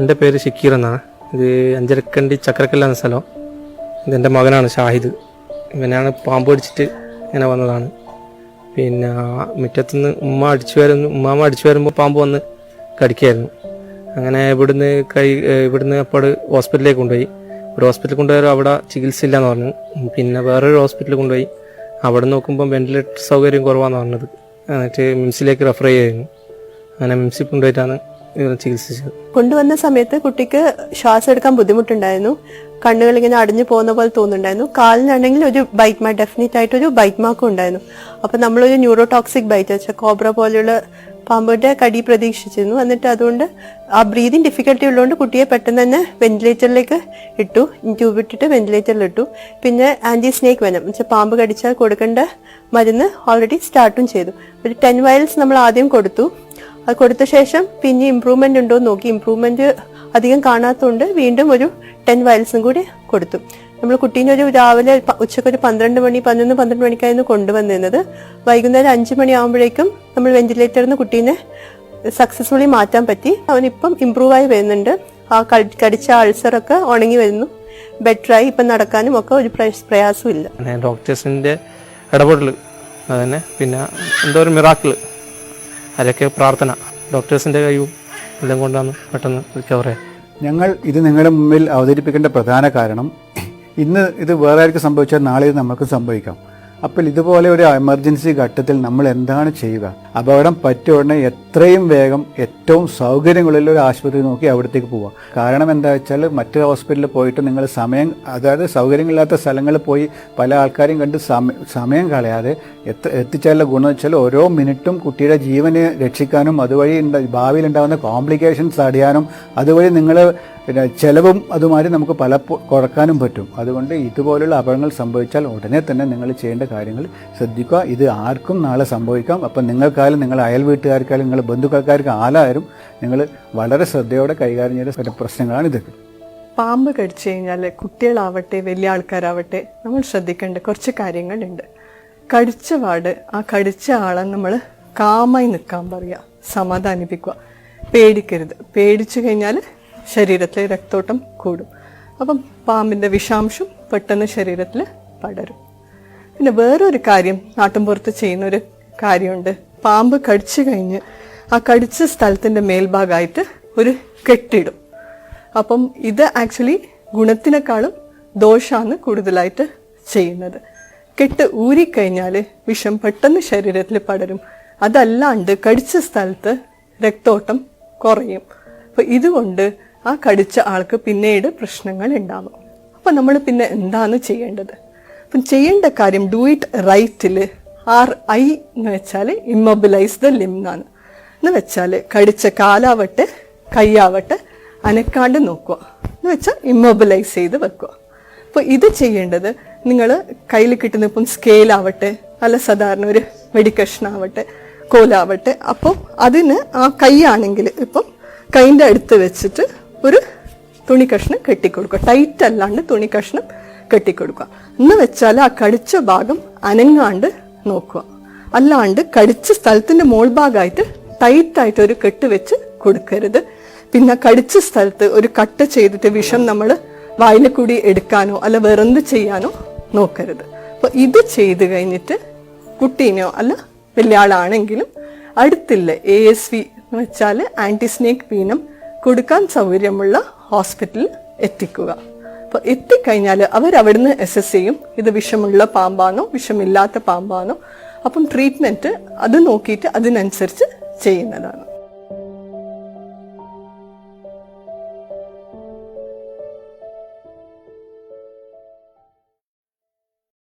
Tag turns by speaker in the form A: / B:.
A: എന്റെ പേര് ഷിക്കീർ എന്നാണ്. ഇത് അഞ്ചരക്കണ്ടി ചക്രക്കല്ല എന്ന സ്ഥലം. ഇതെന്റെ മകനാണ് ഷാഹിദ്. ഇവനാണ് പാമ്പ് കടിച്ചിട്ട് ഇങ്ങനെ വന്നതാണ്. പിന്നെ മുറ്റത്തുനിന്ന് ഉമ്മ അടിച്ചു വരുന്നു. ഉമ്മാമ അടിച്ചു വരുമ്പോൾ പാമ്പ് വന്ന് കടിക്കായിരുന്നു. അങ്ങനെ ഇവിടുന്ന് കൈ ഇവിടുന്ന് അപ്പോൾ ഹോസ്പിറ്റലിലേക്ക് കൊണ്ടുപോയി. ഒരു ഹോസ്പിറ്റലിൽ കൊണ്ടുപോയാൽ അവിടെ ചികിത്സ ഇല്ലാന്ന് പറഞ്ഞു. പിന്നെ വേറൊരു ഹോസ്പിറ്റലിൽ കൊണ്ടുപോയി. അവിടെ നോക്കുമ്പോൾ വെന്റിലേറ്റർ സൗകര്യം കുറവാണെന്ന് പറഞ്ഞത്. എന്നിട്ട് മിംസിലേക്ക് റെഫർ ചെയ്യായിരുന്നു അങ്ങനെ മിംസിൽ കൊണ്ടുപോയിട്ടാണ് ചികിത്സിച്ചത്
B: കൊണ്ടുവന്ന സമയത്ത് കുട്ടിക്ക് ശ്വാസം എടുക്കാൻ ബുദ്ധിമുട്ടുണ്ടായിരുന്നു. കണ്ണുകൾ ഇങ്ങനെ അടഞ്ഞു പോകുന്ന പോലെ തോന്നുന്നുണ്ടായിരുന്നു. കാലിനാണെങ്കിൽ ഒരു ബൈറ്റ് മാർക്ക് ഡെഫിനറ്റ് ആയിട്ട് ഒരു ബൈറ്റ് മാർക്കും ഉണ്ടായിരുന്നു. അപ്പൊ നമ്മളൊരു ന്യൂറോ ടോക്സിക് ബൈറ്റ് വെച്ചാൽ കോബ്ര പോലെയുള്ള പാമ്പിന്റെ കടി പ്രതീക്ഷിച്ചിരുന്നു. എന്നിട്ട് അതുകൊണ്ട് ആ ബ്രീതിങ് ഡിഫിക്കൽട്ടി ഉള്ളതുകൊണ്ട് കുട്ടിയെ പെട്ടെന്ന് തന്നെ വെന്റിലേറ്ററിലേക്ക് ഇട്ടു. ട്യൂബ് ഇട്ടിട്ട് വെന്റിലേറ്ററിൽ ഇട്ടു. പിന്നെ ആന്റി സ്നേക്ക് വെനം വെച്ചാൽ പാമ്പ് കടിച്ചാൽ കൊടുക്കേണ്ട മരുന്ന് ഓൾറെഡി സ്റ്റാർട്ടും ചെയ്തു. ഒരു ടെൻ വയൽസ് നമ്മൾ ആദ്യം കൊടുത്തു. അത് കൊടുത്ത ശേഷം പിന്നെ ഇമ്പ്രൂവ്മെന്റ് ഉണ്ടോ എന്ന് നോക്കി. ഇമ്പ്രൂവ്മെന്റ് അധികം കാണാത്തതുകൊണ്ട് വീണ്ടും ഒരു ടെൻ വയൽസും കൂടി കൊടുത്തു. നമ്മൾ കുട്ടീനെ ഒരു രാവിലെ ഉച്ചയ്ക്ക് ഒരു പന്ത്രണ്ട് മണി പതിനൊന്ന് പന്ത്രണ്ട് മണിക്കായിരുന്നു കൊണ്ടുവന്നിരുന്നത്. വൈകുന്നേരം അഞ്ച് മണി ആകുമ്പോഴേക്കും നമ്മൾ വെന്റിലേറ്ററിൽ നിന്ന് കുട്ടീനെ സക്സസ്ഫുള്ളി മാറ്റാൻ പറ്റി. അവനിപ്പം ഇമ്പ്രൂവ് ആയി വരുന്നുണ്ട്. ആ കടി- കടിച്ച അൾസറൊക്കെ ഉണങ്ങി വരുന്നു. ബെറ്ററായി ഇപ്പം നടക്കാനും ഒക്കെ ഒരു പ്രയാ- പ്രയാസവും ഇല്ല
A: പിന്നെ ഡോക്ടേഴ്സിന്റെ ഇടപെടൽ അതന്നെ. പിന്നെ എന്തോ ഒരു മിറാക്കിൾ അതൊക്കെ പ്രാർത്ഥന. ഡോക്ടേഴ്സിന്റെ കഴിവും എല്ലാം കൊണ്ടാണ് പെട്ടെന്ന് റിക്കവർ ആയത്
C: ഞങ്ങൾ ഇത് നിങ്ങളുടെ മുമ്പിൽ അവതരിപ്പിക്കേണ്ട പ്രധാന കാരണം ഇന്ന് ഇത് വേറെ ആർക്ക് സംഭവിച്ചാൽ നാളെ ഇത് നമുക്ക് സംഭവിക്കാം. അപ്പോൾ ഇതുപോലെ ഒരു എമർജൻസി ഘട്ടത്തിൽ നമ്മൾ എന്താണ് ചെയ്യുക? അപകടം പറ്റിയ ഉടനെ എത്രയും വേഗം ഏറ്റവും സൗകര്യങ്ങളുള്ള ഒരു ആശുപത്രി നോക്കി അവിടത്തേക്ക് പോവാം. കാരണം എന്താ വെച്ചാൽ മറ്റു ഹോസ്പിറ്റലിൽ പോയിട്ട് നിങ്ങൾ സമയം അതായത് സൗകര്യങ്ങളില്ലാത്ത സ്ഥലങ്ങളിൽ പോയി പല ആൾക്കാരെയും കണ്ട് സമയം കളയാതെ എത്ര എത്തിച്ചാലുള്ള ഗുണം വെച്ചാൽ ഓരോ മിനിറ്റും കുട്ടിയുടെ ജീവന് രക്ഷിക്കാനും അതുവഴി ഭാവിയിൽ ഉണ്ടാകുന്ന കോംപ്ലിക്കേഷൻസ് തടയാനും അതുവഴി നിങ്ങൾ പിന്നെ ചിലവും അതുമാതിരി നമുക്ക് പല കുറക്കാനും പറ്റും. അതുകൊണ്ട് ഇതുപോലുള്ള അപകടങ്ങൾ സംഭവിച്ചാൽ ഉടനെ തന്നെ നിങ്ങൾ ചെയ്യേണ്ട കാര്യങ്ങൾ ശ്രദ്ധിക്കുക. ഇത് ആർക്കും നാളെ സംഭവിക്കാം. അപ്പം നിങ്ങൾക്കായാലും നിങ്ങൾ അയൽ വീട്ടുകാർക്കായാലും നിങ്ങൾ ബന്ധുക്കൾക്കാർക്ക് ആലായാലും നിങ്ങൾ വളരെ ശ്രദ്ധയോടെ കൈകാര്യം ചെയ്ത പ്രശ്നങ്ങളാണ് ഇതൊക്കെ
D: പാമ്പ് കടിച്ചു കഴിഞ്ഞാൽ കുട്ടികളാവട്ടെ വലിയ ആൾക്കാരാവട്ടെ നമ്മൾ ശ്രദ്ധിക്കേണ്ട കുറച്ച് കാര്യങ്ങളുണ്ട്. കടിച്ച പാട് ആ കടിച്ച ആളെ നമ്മൾ കാമായി നിൽക്കാൻ പറയുക സമാധാനിപ്പിക്കുക. പേടിക്കരുത്. പേടിച്ചു കഴിഞ്ഞാൽ ശരീരത്തിലെ രക്തോട്ടം കൂടും. അപ്പം പാമ്പിന്റെ വിഷാംശം പെട്ടെന്ന് ശരീരത്തിൽ പടരും. പിന്നെ വേറൊരു കാര്യം നാട്ടിൻപുറത്ത് ചെയ്യുന്ന ഒരു കാര്യമുണ്ട്. പാമ്പ് കടിച്ചു കഴിഞ്ഞ് ആ കടിച്ച സ്ഥലത്തിന്റെ മേൽഭാഗമായിട്ട് ഒരു കെട്ടിടും. അപ്പം ഇത് ആക്ച്വലി ഗുണത്തിനേക്കാളും ദോഷമാണ് കൂടുതലായിട്ട് ചെയ്യുന്നത്. കെട്ട് ഊരിക്കഴിഞ്ഞാൽ വിഷം പെട്ടെന്ന് ശരീരത്തിൽ പടരും. അതല്ലാണ്ട് കടിച്ച സ്ഥലത്ത് രക്തോട്ടം കുറയും. അപ്പം ഇതുകൊണ്ട് ആ കടിച്ച ആൾക്ക് പിന്നീട് പ്രശ്നങ്ങൾ ഉണ്ടാകും. അപ്പം നമ്മൾ പിന്നെ എന്താണ് ചെയ്യേണ്ടത്? അപ്പം ചെയ്യേണ്ട കാര്യം ഡു ഇറ്റ് റൈറ്റിൽ ആർ ഐ എന്ന് വെച്ചാൽ ഇമ്മൊബിലൈസ് ദ ലിം എന്നാണ്. എന്ന് വെച്ചാൽ കടിച്ച കാലാവട്ടെ കൈയാവട്ടെ അനക്കാണ്ട് നോക്കുക. എന്ന് വെച്ചാൽ ഇമ്മൊബിലൈസ് ചെയ്ത് വെക്കുക. അപ്പോൾ ഇത് ചെയ്യേണ്ടത് നിങ്ങൾ കയ്യിൽ കിട്ടുന്ന ഇപ്പം സ്കെയിലാവട്ടെ അല്ല സാധാരണ ഒരു മെഡിക്കഷനാവട്ടെ കോലാവട്ടെ അപ്പോൾ അതിന് ആ കൈയാണെങ്കിൽ ഇപ്പം കൈന്റെ അടുത്ത് വെച്ചിട്ട് ഒരു തുണി കഷ്ണം കെട്ടിക്കൊടുക്കുക. ടൈറ്റ് അല്ലാണ്ട് തുണി കഷ്ണം കെട്ടിക്കൊടുക്കുക. എന്ന് വെച്ചാൽ ആ കടിച്ച ഭാഗം അനങ്ങാണ്ട് നോക്കുക. അല്ലാണ്ട് കടിച്ച മോൾ ഭാഗമായിട്ട് ടൈറ്റായിട്ട് ഒരു കെട്ട് വെച്ച് കൊടുക്കരുത്. പിന്നെ കടിച്ച സ്ഥലത്ത് ഒരു കട്ട് ചെയ്തിട്ട് വിഷം നമ്മൾ വായിലെ കൂടി എടുക്കാനോ അല്ല വെറുതെ ചെയ്യാനോ നോക്കരുത്. അപ്പോൾ ഇത് ചെയ്ത് കഴിഞ്ഞിട്ട് കുട്ടീനെയോ അല്ല വലിയ ആളാണെങ്കിലും അടുത്തില്ല എ എസ് വി എന്ന് വെച്ചാൽ ആന്റി സ്നേക്ക് വീനം കൊടുക്കാൻ സൗകര്യമുള്ള ഹോസ്പിറ്റലിൽ എത്തിക്കുക. എത്തിക്കഴിഞ്ഞാൽ അവർ അവിടുന്ന് അസസ് ചെയ്യും. ഇത് വിഷമുള്ള പാമ്പാണോ വിഷമില്ലാത്ത പാമ്പാണോ. അപ്പം ട്രീറ്റ്മെന്റ് അത് നോക്കിയിട്ട് അതിനനുസരിച്ച് ചെയ്യുന്നതാണ്.